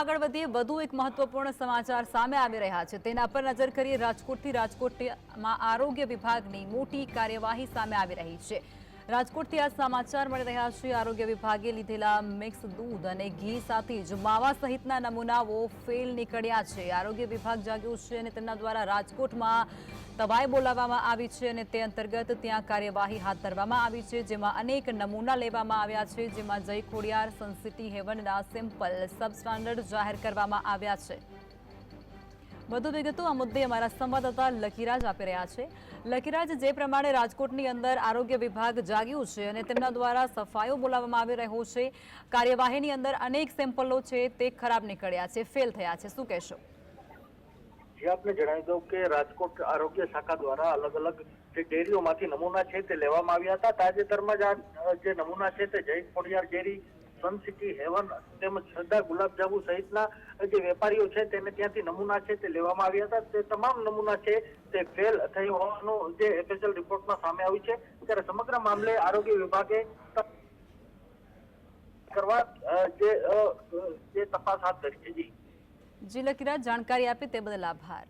આગળ વધીએ, વધુ એક મહત્વપૂર્ણ સમાચાર સામે આવી રહ્યા છે. તેના પર નજર કરીએ, રાજકોટથી રાજકોટમાં આરોગ્ય વિભાગની મોટી કાર્યવાહી સામે આવી રહી છે. રાજકોટથી આ સમાચાર મળી રહ્યા છે. આરોગ્ય વિભાગે લીધેલા મિક્સ દૂધ અને ઘી સાથે જ માવા સહિતના નમૂનાઓ ફેલ નીકળ્યા છે. આરોગ્ય વિભાગ જાગ્યું છે અને તેમના દ્વારા રાજકોટમાં તવાઈ બોલાવવામાં આવી છે અને તે અંતર્ગત ત્યાં કાર્યવાહી હાથ ધરવામાં આવી છે. જેમાં અનેક નમૂના લેવામાં આવ્યા છે. જેમાં જય ખોડિયાર સનસિટી હેવનના સિમ્પલ સબસ્ટાન્ડર્ડ જાહેર કરવામાં આવ્યા છે. વધુ વિગતો આ મુદ્દે અમારા સંવાદદાતા લકીરાજ આપી રહ્યા છે. લકીરાજ જે પ્રમાણે રાજકોટની અંદર આરોગ્ય વિભાગ જાગ્યું છે અને તેમના દ્વારા સફાઈઓ બોલાવવામાં આવી રહ્યો છે, કાર્યવાહીની અંદર અનેક સેમ્પલો છે તે ખરાબ નીકળ્યા છે, ફેલ થયા છે. શું કહેશો? જે આપને જણાવી દઉં કે રાજકોટ આરોગ્ય શાખા દ્વારા અલગ અલગ જે ડેરીઓમાંથી નમૂના છે તે લેવામાં આવ્યા હતા. તાજેતરમાં જે નમૂના છે તે Jain Khodiyar dairy sun city heaven તેમજ શ્રદ્ધા ગુલાબજાંબુ સહિતના જે વેપારીઓ છે તેને ત્યાંથી નમૂના છે તે લેવામાં આવ્યા હતા. તે તમામ નમૂના છે તે ફેલ થઈ હોવાનું જે એફએસએલ રિપોર્ટમાં સામે આવ્યું છે. ત્યારે સમગ્ર મામલે આરોગ્ય વિભાગે કરવા જે તપાસ હાથ ધરી છે. જી. જી લકીરાજ જાણકારી આપી તે બદલ આભાર.